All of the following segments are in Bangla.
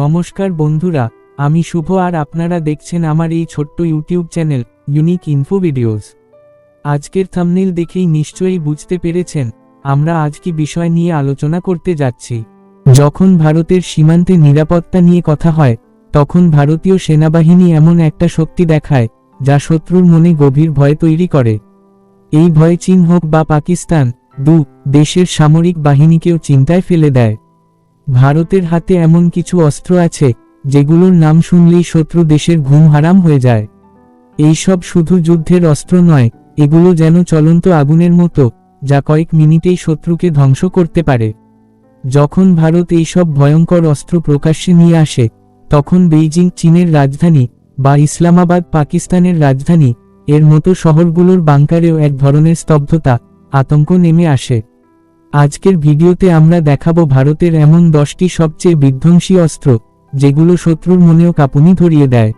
নমস্কার বন্ধুরা, আমি শুভ আর আপনারা দেখছেন আমার এই ছোট্ট YouTube channel unique info videos আজকের থামনেল দেখেই নিশ্চয়ই বুঝতে পেরেছেন, আমরা আজ কি বিষয় নিয়ে আলোচনা করতে যাচ্ছি। যখন ভারতের সীমান্তে নিরাপত্তা নিয়ে কথা হয়, তখন ভারতীয় সেনাবাহিনী এমন একটা শক্তি দেখায়, যা শত্রুর মনে গভীর ভয় তৈরি করে। এই ভয় চীন হোক বা পাকিস্তান, দু দেশের সামরিক বাহিনীকেও চিন্তায় ফেলে দেয়। ভারতের হাতে এমন কিছু অস্ত্র আছে, যেগুলোর নাম শুনলেই শত্রু দেশের ঘুম হারাম হয়ে যায়। এইসব শুধু যুদ্ধের অস্ত্র নয়, এগুলো যেন চলন্ত আগুনের মতো, যা কয়েক মিনিটেই শত্রুকে ধ্বংস করতে পারে। যখন ভারত এইসব ভয়ঙ্কর অস্ত্র প্রকাশ্যে নিয়ে আসে, তখন বেইজিং চীনের রাজধানী বা ইসলামাবাদ পাকিস্তানের রাজধানী, এর মতো শহরগুলোর বাংকারেও এক ধরনের স্তব্ধতা, আতঙ্ক নেমে আসে। আজকের ভিডিওতে আমরা দেখাবো ভারতের এমন দশটি সবচেয়ে বিধ্বংসী অস্ত্র, যেগুলো শত্রুর মনেও কাঁপুনি ধরিয়ে দেয়।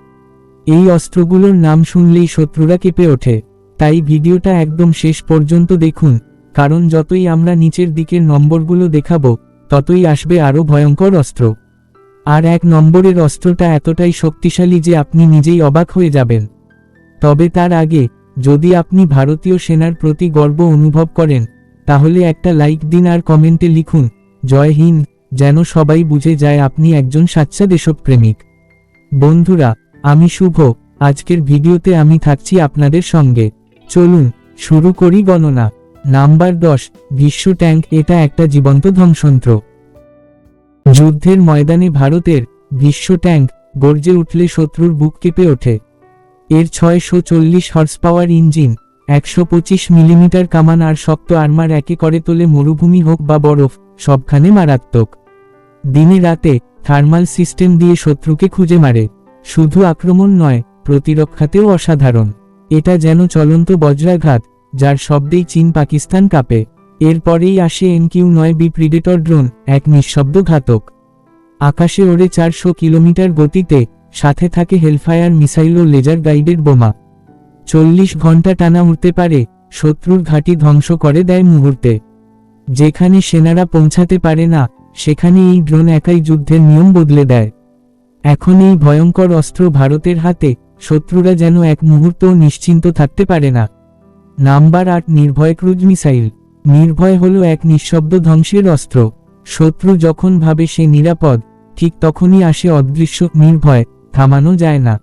এই অস্ত্রগুলোর নাম শুনলেই শত্রুরা কেঁপে ওঠে। তাই ভিডিওটা একদম শেষ পর্যন্ত দেখুন, কারণ যতই আমরা নিচের দিকের নম্বরগুলো দেখাবো, ততই আসবে আরও ভয়ঙ্কর অস্ত্র। আর এক নম্বরের অস্ত্রটা এতটাই শক্তিশালী যে আপনি নিজেই অবাক হয়ে যাবেন। তবে তার আগে, যদি আপনি ভারতীয় সেনার প্রতি গর্ব অনুভব করেন তাহলে একটা লাইক দিন আর কমেন্টে লিখুন, জয় হিন্দ, যেন সবাই বুঝে যায় আপনি একজন সাচ্চা দেশপ্রেমিক। বন্ধুরা, আমি শুভ, আজকের ভিডিওতে আমি থাকছি আপনাদের সঙ্গে। চলুন, শুরু করি গণনা। নাম্বার দশ, বিশ্ব ট্যাঙ্ক, এটা একটা জীবন্ত ধ্বংসন্ত্র যুদ্ধের ময়দানে ভারতের বিশ্ব ট্যাঙ্ক গর্জে উঠলে শত্রুর বুক কেঁপে ওঠে। এর ছয়শো চল্লিশ হর্স পাওয়ার ইঞ্জিন একশো পঁচিশ মিলিমিটার কামান আর শক্ত আর্মার একে করে তোলে মরুভূমি হোক বা বরফ, সবখানে মারাত্মক। দিনে রাতে থার্মাল সিস্টেম দিয়ে শত্রুকে খুঁজে মারে। শুধু আক্রমণ নয়, প্রতিরক্ষাতেও অসাধারণ। এটা যেন চলন্ত বজ্রাঘাত, যার শব্দেই চীন পাকিস্তান কাঁপে। এরপরেই আসে এনকিউ নয় বি প্রিডেটর ড্রোন এক নিঃশব্দ ঘাতক। আকাশে ওড়ে চারশো কিলোমিটার গতিতে, সাথে থাকে হেলফায়ার মিসাইল ও লেজার গাইডেড বোমা। চল্লিশ ঘণ্টা টানা উঠতে পারে, শত্রুর ঘাঁটি ধ্বংস করে দেয় মুহূর্তে। যেখানে সেনারা পৌঁছাতে পারে না, সেখানে এই ড্রোন একাই যুদ্ধের নিয়ম বদলে দেয়। এখন এই ভয়ঙ্কর অস্ত্র ভারতের হাতে, শত্রুরা যেন এক মুহূর্তও নিশ্চিন্ত থাকতে পারে না। নাম্বার আট, নির্ভয় ক্রুজ মিসাইল। নির্ভয় হল এক নিঃশব্দ ধ্বংসের অস্ত্র। শত্রু যখন ভাবে সে নিরাপদ, ঠিক তখনই আসে অদৃশ্য নির্ভয়, থামানো যায় না।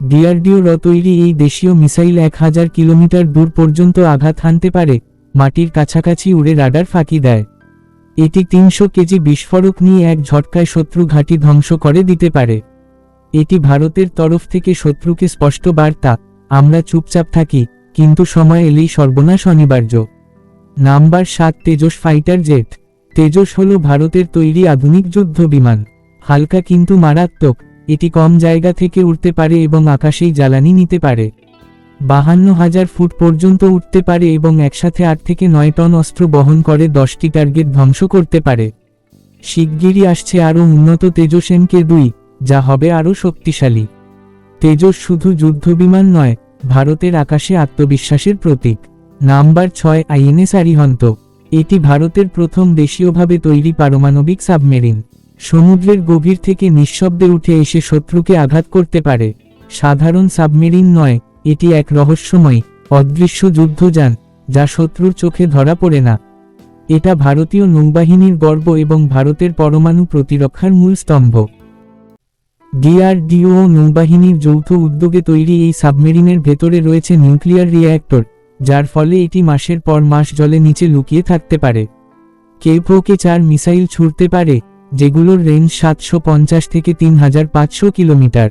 ডিআরডিওর তৈরি এই দেশীয় মিসাইল এক হাজার কিলোমিটার দূর পর্যন্ত আঘাত হানতে পারে, মাটির কাছাকাছি উড়ে রাডার ফাঁকি দেয়। এটি তিনশো কেজি বিস্ফোরক নিয়ে এক ঝটকায় শত্রু ঘাঁটি ধ্বংস করে দিতে পারে। এটি ভারতের তরফ থেকে শত্রুকে স্পষ্ট বার্তা, আমরা চুপচাপ থাকি, কিন্তু সময় এলেই সর্বনাশ অনিবার্য। নাম্বার সাত, তেজস ফাইটার জেট। তেজস হল ভারতের তৈরি আধুনিক যুদ্ধ বিমান। হালকা কিন্তু মারাত্মক এটি কম জায়গা থেকে উঠতে পারে এবং আকাশেই জ্বালানি নিতে পারে। বাহান্ন হাজার ফুট পর্যন্ত উঠতে পারে এবং একসাথে আট থেকে নয় টন অস্ত্র বহন করে দশটি টার্গেট ধ্বংস করতে পারে। শিগগিরই আসছে আরও উন্নত তেজস এমকে দুই, যা হবে আরও শক্তিশালী। তেজস শুধু যুদ্ধবিমান নয়, ভারতের আকাশে আত্মবিশ্বাসের প্রতীক। নাম্বার ছয়, আইএনএস আরিহন্ত। এটি ভারতের প্রথম দেশীয়ভাবে তৈরি পারমাণবিক সাবমেরিন। সমুদ্রের গভীর থেকে নিঃশব্দে উঠে এসে শত্রুকে আঘাত করতে পারে। সাধারণ সাবমেরিন নয়, এটি এক রহস্যময়, অদৃশ্য যুদ্ধযান, যা শত্রুর চোখে ধরা পড়ে না। এটা ভারতীয় নৌবাহিনীর গর্ব এবং ভারতের পরমাণু প্রতিরক্ষার মূল স্তম্ভ। ডিআরডিও ও নৌবাহিনীর যৌথ উদ্যোগে তৈরি এই সাবমেরিনের ভেতরে রয়েছে নিউক্লিয়ার রিয়্যাক্টর যার ফলে এটি মাসের পর মাস জলে নিচে লুকিয়ে থাকতে পারে। কেউ কেভোকে চার মিসাইল ছুড়তে পারে যেগুলোর রেঞ্জ সাতশো পঞ্চাশ থেকে তিন হাজার পাঁচশো কিলোমিটার।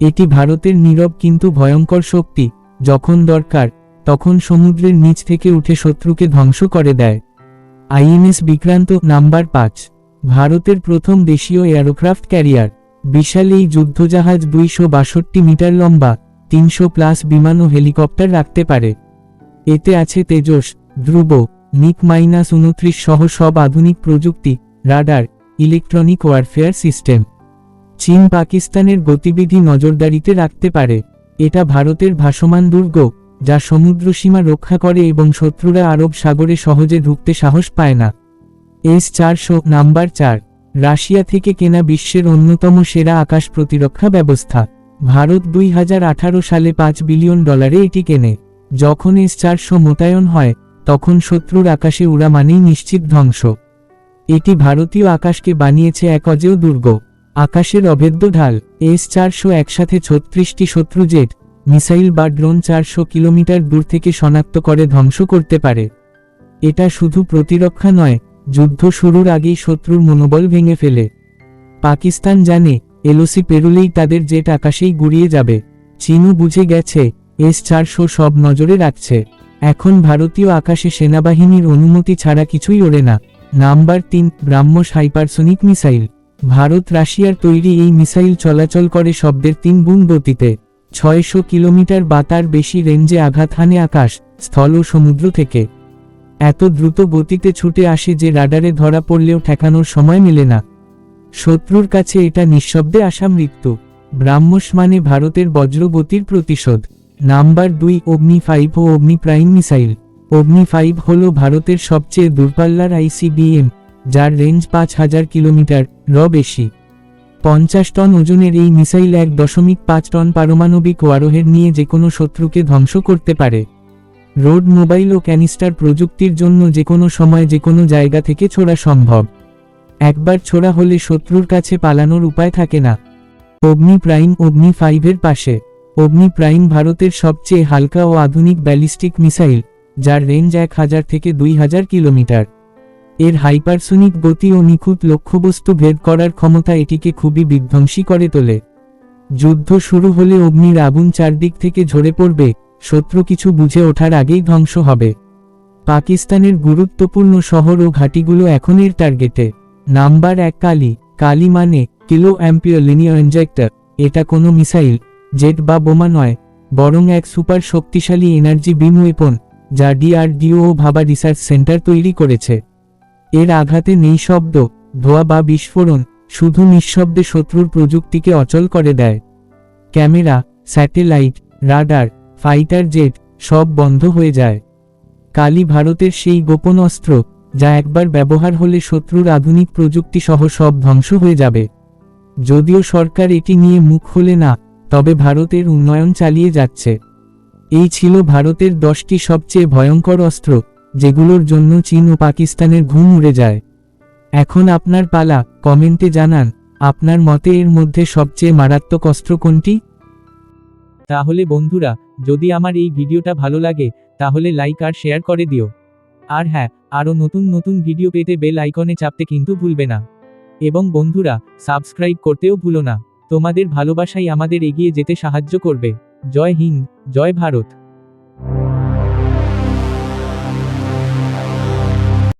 এটি ভারতের নীরব কিন্তু ভয়ঙ্কর শক্তি, যখন দরকার, তখন সমুদ্রের নিচ থেকে উঠে শত্রুকে ধ্বংস করে দেয়। আইএনএস বিক্রান্ত নাম্বার পাঁচ, ভারতের প্রথম দেশীয় এয়ারোক্রাফট ক্যারিয়ার। বিশাল এই যুদ্ধজাহাজ দুইশো বাষট্টি মিটার লম্বা, তিনশো প্লাস বিমান ও হেলিকপ্টার রাখতে পারে। এতে আছে তেজস, ধ্রুব, নিক মাইনাস উনত্রিশ সহ সব আধুনিক প্রযুক্তি, রাডার ইলেকট্রনিক ওয়ারফেয়ার সিস্টেম। চীন পাকিস্তানের গতিবিধি নজরদারিতে রাখতে পারে। এটা ভারতের ভাসমান দুর্গ, যা সমুদ্রসীমা রক্ষা করে এবং শত্রুরা আরব সাগরে সহজে ঢুকতে সাহস পায় না। এস চারশো নাম্বার চার, রাশিয়া থেকে কেনা বিশ্বের অন্যতম সেরা আকাশ প্রতিরক্ষা ব্যবস্থা। ভারত দুই হাজার আঠারো সালে পাঁচ বিলিয়ন ডলারে এটি কেনে। যখন এস চারশো মোতায়েন হয়, তখন শত্রুর আকাশে উড়া মানেই নিশ্চিত ধ্বংস। এটি ভারতীয় আকাশকে বানিয়েছে এক অজেয় দুর্গ। আকাশের অভেদ্য ঢাল, এস চারশো একসাথে ছত্রিশটি শত্রু জেট, মিসাইল বা ড্রোন চারশো কিলোমিটার দূর থেকে শনাক্ত করে ধ্বংস করতে পারে। এটা শুধু প্রতিরক্ষা নয়, যুদ্ধ শুরুর আগেই শত্রুর মনোবল ভেঙে ফেলে। পাকিস্তান জানে, এলওসি পেরুলেই তাদের জেট আকাশেই গুড়িয়ে যাবে। চীনও বুঝে গেছে, এস চারশো সব নজরে রাখছে। এখন ভারতীয় আকাশে সেনাবাহিনীর অনুমতি ছাড়া কিছুই ওড়ে না। নাম্বার তিন ব্রাহ্মস হাইপারসোনিক মিসাইল। ভারত রাশিয়ার তৈরি এই মিসাইল চলাচল করে শব্দের তিন গুণ গতিতে। ছয়শো কিলোমিটার বা তার বেশি রেঞ্জে আঘাত হানে আকাশ, স্থল ও সমুদ্র থেকে। এত দ্রুত গতিতে ছুটে আসে যে রাডারে ধরা পড়লেও ঠেকানোর সময় মেলে না। শত্রুর কাছে এটা নিঃশব্দে আসা মৃত্যু। ব্রাহ্মস মানে ভারতের বজ্রগতির প্রতিশোধ। নাম্বার দুই, অগ্নি ফাইভ ও অগ্নি প্রাইম মিসাইল। অগ্নি ফাইভ হল ভারতের সবচেয়ে দূরপাল্লার আইসিবিএম যার রেঞ্জ পাঁচ হাজার কিলোমিটার র বেশি। পঞ্চাশ টন ওজনের এই মিসাইল এক দশমিক পাঁচ টন পারমাণবিক ওয়ারোহের নিয়ে যে কোনো শত্রুকে ধ্বংস করতে পারে। রোড, মোবাইল ও ক্যানিস্টার প্রযুক্তির জন্য যে কোনো সময় যে কোনো জায়গা থেকে ছোড়া সম্ভব। একবার ছোড়া হলে শত্রুর কাছে পালানোর উপায় থাকে না। অগ্নি প্রাইম অগ্নি ফাইভের পাশে। অগ্নি প্রাইম ভারতের সবচেয়ে হালকা ও আধুনিক ব্যালিস্টিক মিসাইল। যার রেঞ্জ এক হাজার থেকে দুই হাজার কিলোমিটার। এর হাইপারসোনিক গতি ও নিখুঁত লক্ষ্যবস্তু ভেদ করার ক্ষমতা এটিকে খুবই বিধ্বংসী করে তোলে। যুদ্ধ শুরু হলে অগ্নির আগুন চারদিক থেকে ঝরে পড়বে, শত্রু কিছু বুঝে ওঠার আগেই ধ্বংস হবে। পাকিস্তানের গুরুত্বপূর্ণ শহর ও ঘাঁটিগুলো এখন এর টার্গেটে। নাম্বার এক কালি কালি মানে কিলো অ্যাম্পিয়ার লিনিয়ার ইনজেক্টর। এটা কোনো মিসাইল, জেট বা বোমা নয়, বরং এক সুপার শক্তিশালী এনার্জি বিম ওয়েপন। যা ডিআরডিও ও ভাবা রিসার্চ সেন্টার তৈরি করেছে। এর আঘাতে নেই শব্দ ধোয়া বা বিস্ফোরণ শুধু নিঃশব্দে শত্রুর প্রযুক্তিকে অচল করে দেয়। Camera, satellite, radar, fighter jet সব বন্ধ হয়ে যায়। কালি ভারতের সেই গোপন অস্ত্র যা একবার ব্যবহার হলে শত্রুর আধুনিক প্রযুক্তি সহ সব ধ্বংস হয়ে যাবে। যদিও সরকার এটি নিয়ে মুখ খোলে না, তবে ভারতের উন্নয়ন চালিয়ে যাচ্ছে। এই ছিল ভারতের দশটি সবচেয়ে ভয়ঙ্কর অস্ত্র, যেগুলোর জন্য চীন ও পাকিস্তানের ঘুম উড়ে যায়। এখন আপনার পালা, কমেন্টে জানান, আপনার মতে এর মধ্যে সবচেয়ে মারাত্মক অস্ত্র কোনটি? তাহলে বন্ধুরা, যদি আমার এই ভিডিওটা ভালো লাগে, তাহলে লাইক আর শেয়ার করে দিও। আর হ্যাঁ আরও নতুন নতুন ভিডিও পেতে বেল আইকনে চাপতে কিন্তু ভুলবে না। এবং বন্ধুরা, সাবস্ক্রাইব করতেও ভুলো না। তোমাদের ভালোবাসাই আমাদের এগিয়ে যেতে সাহায্য করবে। জয় হিন্দ জয় ভারত।